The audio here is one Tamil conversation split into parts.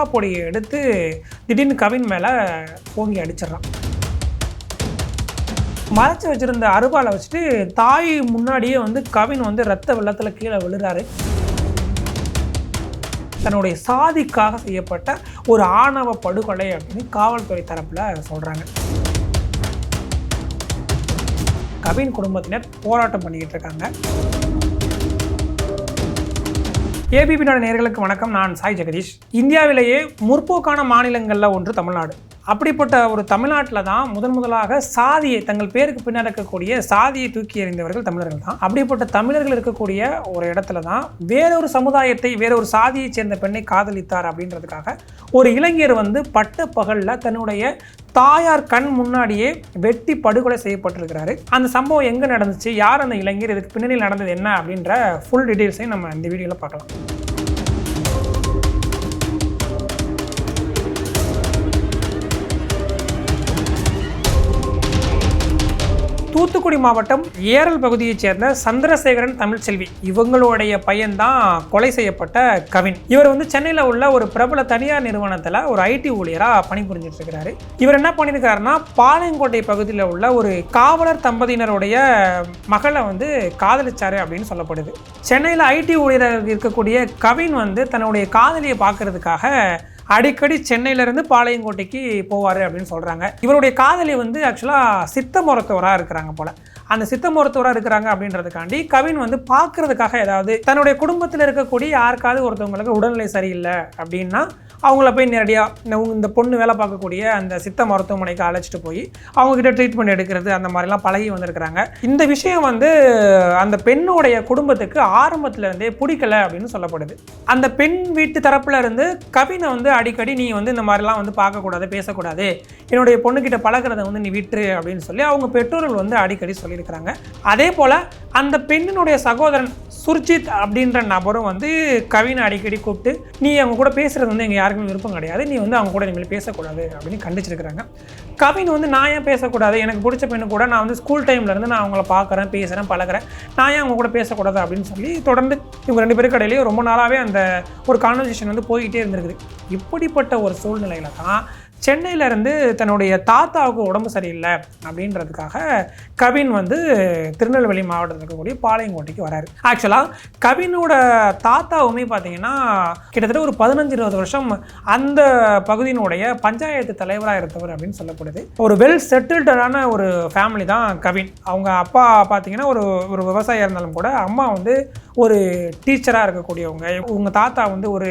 மிளகா பொடியை எடுத்து திடீர்னு கவின் மேலே ஓங்கி அடிச்சிடறான். மறைச்சு வச்சிருந்த அருவாளை வச்சுட்டு தாய் முன்னாடியே வந்து கவின் வந்து ரத்த வெள்ளத்தில் கீழே விழுறாரு. தன்னுடைய சாதிக்காக செய்யப்பட்ட ஒரு ஆணவ படுகொலை அப்படின்னு காவல்துறை தரப்பில் சொல்கிறாங்க கவின் குடும்பத்தினர் போராட்டம் பண்ணிக்கிட்டு இருக்காங்க. ஏபிபியோட நேர்களுக்கு வணக்கம். நான் சாய் ஜெகதீஷ். இந்தியாவிலேயே முற்போக்கான மாநிலங்களில் ஒன்று தமிழ்நாடு. அப்படிப்பட்ட ஒரு தமிழ்நாட்டில் தான் முதன் முதலாக சாதியை தங்கள் பேருக்கு பின்னால் இருக்கக்கூடிய சாதியை தூக்கி எறிந்தவர்கள் தமிழர்கள் தான். அப்படிப்பட்ட தமிழர்கள் இருக்கக்கூடிய ஒரு இடத்துல தான் வேறொரு சமுதாயத்தை வேறொரு சாதியைச் சேர்ந்த பெண்ணை காதலித்தார் அப்படின்றதுக்காக ஒரு இளைஞர் வந்து பட்ட பகலில் தன்னுடைய தாயார் கண் முன்னாடியே வெட்டி படுகொலை செய்யப்பட்டிருக்கிறாரு. அந்த சம்பவம் எங்கே நடந்துச்சு? யார் அந்த இளைஞர்? இதுக்கு பின்னணியில் நடந்தது என்ன? அப்படின்ற ஃபுல் டீட்டெயில்ஸையும் நம்ம இந்த வீடியோவில் பார்க்கலாம். தூத்துக்குடி மாவட்டம் ஏரல் பகுதியைச் சேர்ந்த சந்திரசேகரன் தமிழ்ச்செல்வி. இவங்களுடைய பையன்தான் கொலை செய்யப்பட்ட கவின். இவர் வந்து சென்னையில் உள்ள ஒரு பிரபல தனியார் நிறுவனத்தில் ஒரு ஐடி ஊழியராக பணிபுரிஞ்சிட்டு இருக்கிறாரு இவர் என்ன பண்ணியிருக்காருன்னா பாளையங்கோட்டை பகுதியில் உள்ள ஒரு காவலர் தம்பதியினருடைய மகளை வந்து காதலிச்சாரு அப்படின்னு சொல்லப்படுது. சென்னையில் ஐடி ஊழியராக இருக்கக்கூடிய கவின் வந்து தன்னுடைய காதலியை பார்க்கறதுக்காக அடிக்கடி சென்னையிலேருந்து பாளையங்கோட்டைக்கு போவார் அப்படின்னு சொல்கிறாங்க இவருடைய காதலி வந்து ஆக்சுவலாக சித்த மருத்துவராக இருக்கிறாங்க போல். அந்த சித்த மருத்துவராக இருக்கிறாங்க அப்படின்றதுக்காண்டி கவின் வந்து பார்க்கறதுக்காக ஏதாவது தன்னுடைய குடும்பத்தில் இருக்கக்கூடிய யாருக்காவது ஒருத்தவங்களுக்கு உடல்நிலை சரியில்லை அப்படின்னா அவங்கள போய் நேரடியாக இந்த பொண்ணு வேலை பார்க்கக்கூடிய அந்த சித்த மருத்துவமனைக்கு அழைச்சிட்டு போய் அவங்கக்கிட்ட ட்ரீட்மெண்ட் எடுக்கிறது அந்த மாதிரிலாம் பழகி வந்திருக்கிறாங்க. இந்த விஷயம் வந்து அந்த பெண்ணுடைய குடும்பத்துக்கு ஆரம்பத்துலேருந்தே பிடிக்கல அப்படின்னு சொல்லப்படுது. அந்த பெண் வீட்டு தரப்புல இருந்து கவினை வந்து அடிக்கடி நீ வந்து இந்த மாதிரிலாம் வந்து பார்க்கக்கூடாது பேசக்கூடாது. என்னுடைய பொண்ணுக்கிட்ட பழகிறத வந்து நீ விட்டுரு அப்படின்னு சொல்லி அவங்க பெற்றோர்கள் வந்து அடிக்கடி சொல்லியிருக்கிறாங்க அதே போல் அந்த பெண்ணினுடைய சகோதரன் சுர்ஜித் அப்படின்ற நபரும் வந்து கவினை அடிக்கடி கூப்பிட்டு நீ அவங்க கூட பேசுகிறது வந்து எங்கள் யாருக்குமே விருப்பம் கிடையாது. நீ வந்து அவங்க கூட இனிமேல் பேசக்கூடாது அப்படின்னு கண்டிச்சிருக்கிறாங்க. கவின் வந்து நான் ஏன் பேசக்கூடாது? எனக்கு பிடிச்ச பெண்ணு கூட நான் வந்து ஸ்கூல் டைம்லேருந்து நான் அவங்கள பார்க்குறேன் பேசுகிறேன் பழகுறேன். நான் ஏன் அவங்க கூட பேசக்கூடாது? அப்படின்னு சொல்லி தொடர்ந்து இவங்க ரெண்டு பேருக்கு இடையிலேயே ரொம்ப நாளாகவே அந்த ஒரு கான்வர்சேஷன் வந்து போய்கிட்டே இருந்திருக்குது. இப்படிப்பட்ட ஒரு சூழ்நிலையில தான் சென்னையிலேருந்து தன்னுடைய தாத்தாவுக்கு உடம்பு சரியில்லை அப்படின்றதுக்காக கவின் வந்து திருநெல்வேலி மாவட்டத்தில் இருக்கக்கூடிய பாளையங்கோட்டைக்கு வராரு. ஆக்சுவலாக கவினோட தாத்தாவுமே பார்த்தீங்கன்னா கிட்டத்தட்ட ஒரு பதினஞ்சு இருபது வருஷம் அந்த பகுதியினுடைய பஞ்சாயத்து தலைவராக இருந்தவர் அப்படின்னு சொல்லப்படுது. ஒரு வெல் செட்டில்டான ஒரு ஃபேமிலி தான் கவின். அவங்க அப்பா பார்த்தீங்கன்னா ஒரு ஒரு விவசாயியாக இருந்தாலும் கூட அம்மா வந்து ஒரு டீச்சராக இருக்கக்கூடியவங்க உங்கள் தாத்தா வந்து ஒரு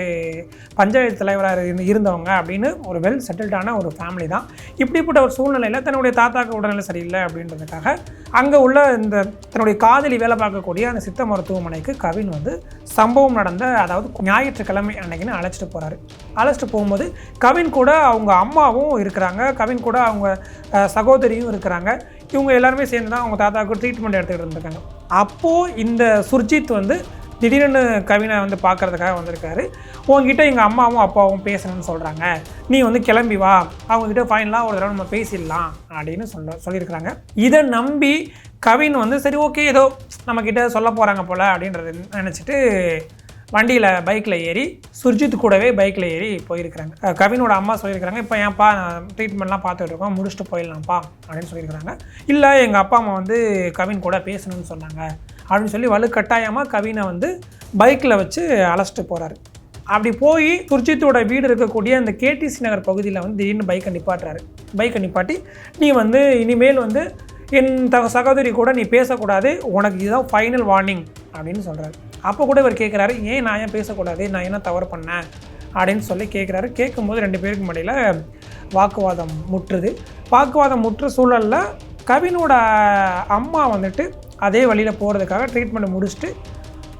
பஞ்சாயத்து தலைவராக இருந்தவங்க அப்படின்னு ஒரு வெல் செட்டில்டான ஒரு ஃபேமிலி தான். இப்படிப்பட்ட ஒரு சூழ்நிலையில் தன்னுடைய தாத்தாக்கு உடல்நிலை சரியில்லை அப்படின்றதுக்காக அங்கே உள்ள இந்த தன்னுடைய காதலி வேலை பார்க்கக்கூடிய அந்த சித்த மருத்துவமனைக்கு கவின் வந்து சம்பவம் நடந்த அதாவது ஞாயிற்றுக்கிழமை அன்னைக்குன்னு அழைச்சிட்டு போகிறாரு அழைச்சிட்டு போகும்போது கவின் கூட அவங்க அம்மாவும் இருக்கிறாங்க கவின் கூட அவங்க சகோதரியும் இருக்கிறாங்க. இவங்க எல்லாருமே சேர்ந்து தான் அவங்க தாத்தாவுக்கு ட்ரீட்மெண்ட் எடுத்துக்கிட்டு இருந்திருக்காங்க. அப்போது இந்த சுர்ஜித் வந்து திடீர்னு கவினை வந்து பார்க்கறதுக்காக வந்திருக்காரு. உங்ககிட்ட எங்கள் அம்மாவும் அப்பாவும் பேசணும்னு சொல்கிறாங்க நீ வந்து கிளம்பி வா. அவங்ககிட்ட ஃபைனலாக ஒரு தடவை நம்ம பேசிடலாம் அப்படின்னு சொல்ல சொல்லியிருக்கிறாங்க. இதை நம்பி கவின் வந்து சரி ஓகே ஏதோ நம்மக்கிட்ட சொல்ல போகிறாங்க போல் அப்படின்றத நினச்சிட்டு வண்டியில் பைக்கில் ஏறி சுர்ஜித் கூடவே பைக்கில் ஏறி போயிருக்கிறாங்க. கவினோட அம்மா சொல்லியிருக்கிறாங்க இப்போ ஏன்ப்பா நான் ட்ரீட்மெண்ட்லாம் பார்த்துட்டு இருக்கோம் முடிச்சுட்டு போயிடலாம்ப்பா அப்படின்னு சொல்லியிருக்கிறாங்க. இல்லை எங்கள் அப்பா அம்மா வந்து கவின் கூட பேசணும்னு சொன்னாங்க அப்படின்னு சொல்லி வலுக்கட்டாயமாக கவினை வந்து பைக்கில் வச்சு அழைச்சிட்டு போகிறாரு அப்படி போய் சுர்ஜித்தோட வீடு இருக்கக்கூடிய அந்த கேடிசி நகர் பகுதியில் வந்து திடீர்னு பைக்கை நிப்பாட்டுறாரு. பைக்கை நிப்பாட்டி நீ வந்து இனிமேல் வந்து என் த சகோதரி கூட நீ பேசக்கூடாது உனக்கு இதுதான் ஃபைனல் வார்னிங் அப்படின்னு சொல்கிறாரு அப்போ கூட இவர் கேட்குறாரு ஏன் நான் ஏன் பேசக்கூடாது? நான் என்ன தவறு பண்ணேன்? அப்படின்னு சொல்லி கேட்குறாரு கேட்கும்போது ரெண்டு பேருக்கு மடையில் வாக்குவாதம் முற்றுது. வாக்குவாதம் முற்ற சூழலில் கவினோட அம்மா வந்துட்டு அதே வழியில் போகிறதுக்காக ட்ரீட்மெண்ட் முடிச்சுட்டு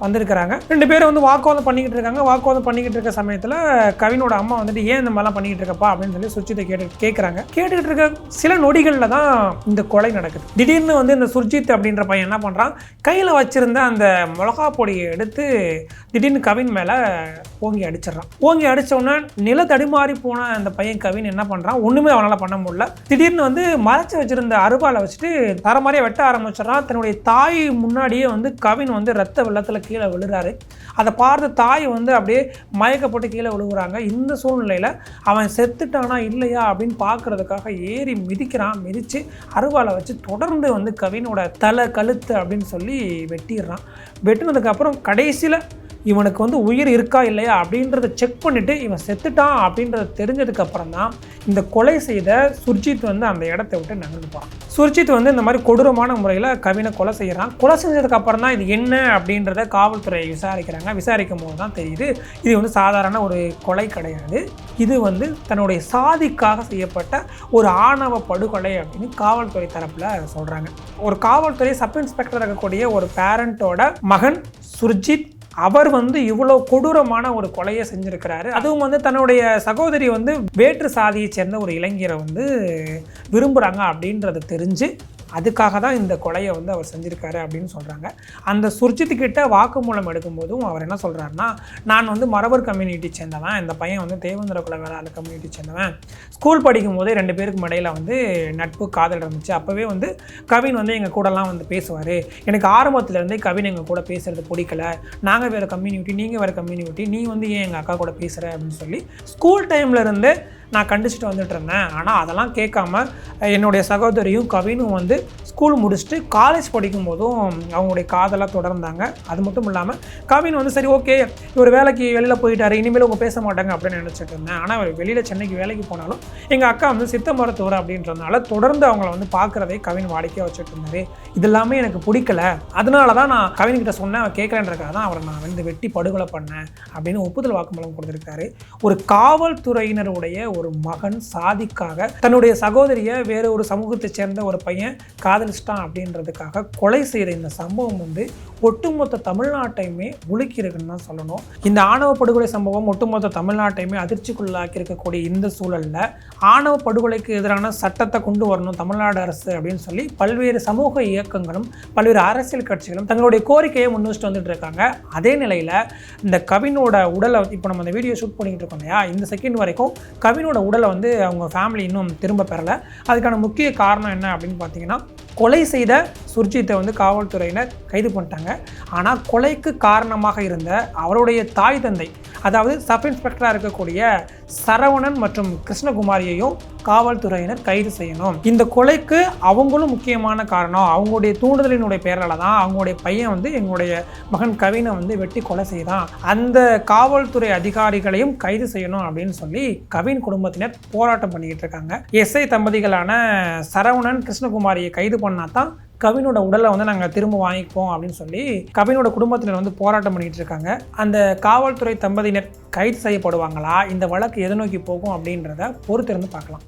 வந்திருக்கிறாங்க. ரெண்டு பேரும் வந்து வாக்குவாதம் பண்ணிக்கிட்டு இருக்காங்க. வாக்குவாதம் பண்ணிக்கிட்டு இருக்க சமயத்தில் கவினோட அம்மா வந்துட்டு ஏன் இந்த மாதிரிலாம் பண்ணிக்கிட்டு இருக்கப்பா? அப்படின்னு சொல்லி சுர்ஜித்தை கேட்டு கேட்குறாங்க கேட்டுக்கிட்டு இருக்க சில நொடிகளில் தான் இந்த கொலை நடக்குது. திடீர்னு வந்து இந்த சுர்ஜித் அப்படின்ற பையன் என்ன பண்ணுறான் கையில் வச்சிருந்த அந்த மிளகா பொடியை எடுத்து திடீர்னு கவின் மேலே ஓங்கி அடிச்சிடுறான். ஓங்கி அடிச்ச நில தடுமாறி போன அந்த பையன் கவின் என்ன பண்ணுறான் ஒன்றுமே அவனால் பண்ண முடியல. திடீர்னு வந்து மறைச்சி வச்சிருந்த அருவாளை வச்சுட்டு தர மாதிரியே வெட்ட ஆரம்பிச்சிடறான். தன்னுடைய தாய் முன்னாடியே வந்து கவின் வந்து ரத்த வெள்ளத்தில் கீழே விழுறாரு. அதை பார்த்து தாய் வந்து அப்படியே மயக்கப்பட்டு கீழே விழுகுறாங்க. இந்த சூழ்நிலையில் அவன் செத்துட்டானா இல்லையா அப்படின்னு பார்க்குறதுக்காக ஏறி மிதிக்கிறான். மிதித்து அருவாளை வச்சு தொடர்ந்து வந்து கவினோட தலை கழுத்து அப்படின்னு சொல்லி வெட்டிடுறான். வெட்டினதுக்கப்புறம் கடைசியில் இவனுக்கு வந்து உயிர் இருக்கா இல்லையா அப்படின்றத செக் பண்ணிவிட்டு இவன் செத்துட்டான் அப்படின்றத தெரிஞ்சதுக்கப்புறம் தான் இந்த கொலை செய்த சுர்ஜித் வந்து அந்த இடத்த விட்டு நடந்துப்பான் சுர்ஜித் வந்து இந்த மாதிரி கொடூரமான முறையில் கவினை கொலை செய்கிறான் கொலை செஞ்சதுக்கப்புறம் தான் இது என்ன அப்படின்றத காவல்துறை விசாரிக்கிறாங்க. விசாரிக்கும் போது தான் தெரியுது இது வந்து சாதாரண ஒரு கொலை கிடையாது. இது வந்து தன்னுடைய சாதிக்காக செய்யப்பட்ட ஒரு ஆணவ படுகொலை அப்படின்னு காவல்துறை தரப்பில் சொல்கிறாங்க ஒரு காவல்துறை சப் இன்ஸ்பெக்டர் இருக்கக்கூடிய ஒரு பேரண்ட்டோட மகன் சுர்ஜித் அவர் வந்து இவ்வளோ கொடூரமான ஒரு கொலையை செஞ்சுருக்கிறாரு. அதுவும் வந்து தன்னுடைய சகோதரி வந்து வேற்று சாதியை சேர்ந்த ஒரு இளைஞரை வந்து விரும்புகிறாங்க அப்படின்றத தெரிஞ்சு அதுக்காக தான் இந்த கொலையை வந்து அவர் செஞ்சுருக்காரு அப்படின்னு சொல்கிறாங்க அந்த சுர்ஜித்துக்கிட்ட வாக்குமூலம் எடுக்கும்போதும் அவர் என்ன சொல்கிறாருன்னா நான் வந்து மரபர் கம்யூனிட்டி சேர்ந்தவன் இந்த பையன் வந்து தேவேந்திர குல வேளாளர் கம்யூனிட்டி சேர்ந்தவன். ஸ்கூல் படிக்கும் போதே ரெண்டு பேருக்கு இடையில வந்து நட்பு காதல் இருந்துச்சு. அப்போவே வந்து கவின் வந்து எங்கள் கூடலாம் வந்து பேசுவார். எனக்கு ஆரம்பத்துலேருந்தே கவின் எங்கள் கூட பேசுகிறது பிடிக்கல. நாங்கள் வேறு கம்யூனிட்டி நீங்கள் வேறு கம்யூனிட்டி நீ வந்து ஏன் எங்கள் அக்கா கூட பேசுகிற அப்படின்னு சொல்லி ஸ்கூல் டைம்லேருந்து நான் கண்டிச்சுட்டு வந்துட்டு இருந்தேன் ஆனால் அதெல்லாம் கேட்காம என்னுடைய சகோதரியும் கவினும் வந்து ஸ்கூல் முடிச்சுட்டு காலேஜ் படிக்கும் போதும் அவங்களுடைய காதலாக தொடர்ந்தாங்க. அது மட்டும் இல்லாமல் கவின் வந்து சரி ஓகே இவர் வேலைக்கு வெளியில் போயிட்டாரு இனிமேல் அவங்க பேச மாட்டாங்க அப்படின்னு நினச்சிட்டு இருந்தேன். ஆனால் அவர் வெளியில் சென்னைக்கு வேலைக்கு போனாலும் எங்கள் அக்கா வந்து சித்த மருத்துவர் அப்படின்றதுனால தொடர்ந்து அவங்கள வந்து பார்க்குறதே கவின் வாடிக்கையாக வச்சுட்டு இருந்தாரு. இது எல்லாமே எனக்கு பிடிக்கல. அதனால தான் நான் கவின்கிட்ட சொன்னேன் அவன் கேட்குறேன்றக்காக தான் அவரை நான் வந்து வெட்டி படுகொலை பண்ணேன் அப்படின்னு ஒப்புதல் வாக்குமூலம் கொடுத்துருக்காரு. ஒரு காவல்துறையினருடைய ஒரு மகன் சாதிக்காக தன்னுடைய சகோதரியை வேறு ஒரு சமூகத்தை சேர்ந்த ஒரு பையன் காதல் காதலிச்சிட்டான் அப்படின்றதுக்காக கொலை செய்த இந்த சம்பவம் வந்து ஒட்டுமொத்த தமிழ்நாட்டையுமே உலுக்கியிருக்குன்னு தான் சொல்லணும். இந்த ஆணவ படுகொலை சம்பவம் ஒட்டுமொத்த தமிழ்நாட்டையுமே அதிர்ச்சிக்குள்ளாக்கி இருக்கக்கூடிய இந்த சூழலில் ஆணவ படுகொலைக்கு எதிரான சட்டத்தை கொண்டு வரணும் தமிழ்நாடு அரசு அப்படின்னு சொல்லி பல்வேறு சமூக இயக்கங்களும் பல்வேறு அரசியல் கட்சிகளும் தங்களுடைய கோரிக்கையை முன்வச்சுட்டு வந்துட்டு இருக்காங்க. அதே நிலையில் இந்த கவினோட உடலை இப்போ நம்ம இந்த வீடியோ ஷூட் பண்ணிகிட்டு இருக்கோம் இல்லையா? இந்த செகண்ட் வரைக்கும் கவினோட உடலை வந்து அவங்க ஃபேமிலி இன்னும் திரும்ப பெறலை. அதுக்கான முக்கிய காரணம் என்ன அப்படின்னு பார்த்தீங்கன்னா கொலை செய்த சுர்ஜித்தை வந்து காவல்துறையினர் கைது பண்ணிட்டாங்க. ஆனால் கொலைக்கு காரணமாக இருந்த அவருடைய தாய் தந்தை அதாவது சப் இன்ஸ்பெக்டராக இருக்கக்கூடிய சரவணன் மற்றும் கிருஷ்ணகுமாரியையும் காவல்துறையினர் கைது செய்யணும். இந்த கொலைக்கு அவங்களும் முக்கியமான காரணம். அவங்களுடைய தூண்டுதலினுடைய பேரால தான் அவங்களுடைய பையன் வந்து எங்களுடைய மகன் கவினை வந்து வெட்டி கொலை செய்தான். அந்த காவல்துறை அதிகாரிகளையும் கைது செய்யணும் அப்படின்னு சொல்லி கவின் குடும்பத்தினர் போராட்டம் பண்ணிக்கிட்டு இருக்காங்க. எஸ்ஐ தம்பதிகளான சரவணன் கிருஷ்ணகுமாரியை கைது பண்ணாதான் கவினோட உடலை வந்து நாங்கள் திரும்ப வாங்கிப்போம் அப்படின்னு சொல்லி கவினோட குடும்பத்தினர் வந்து போராட்டம் பண்ணிகிட்டு இருக்காங்க. அந்த காவல்துறை தம்பதியினர் கைது செய்யப்படுவாங்களா? இந்த வழக்கு எதை நோக்கி போகும் அப்படின்றத பொறுத்திருந்து பார்க்கலாம்.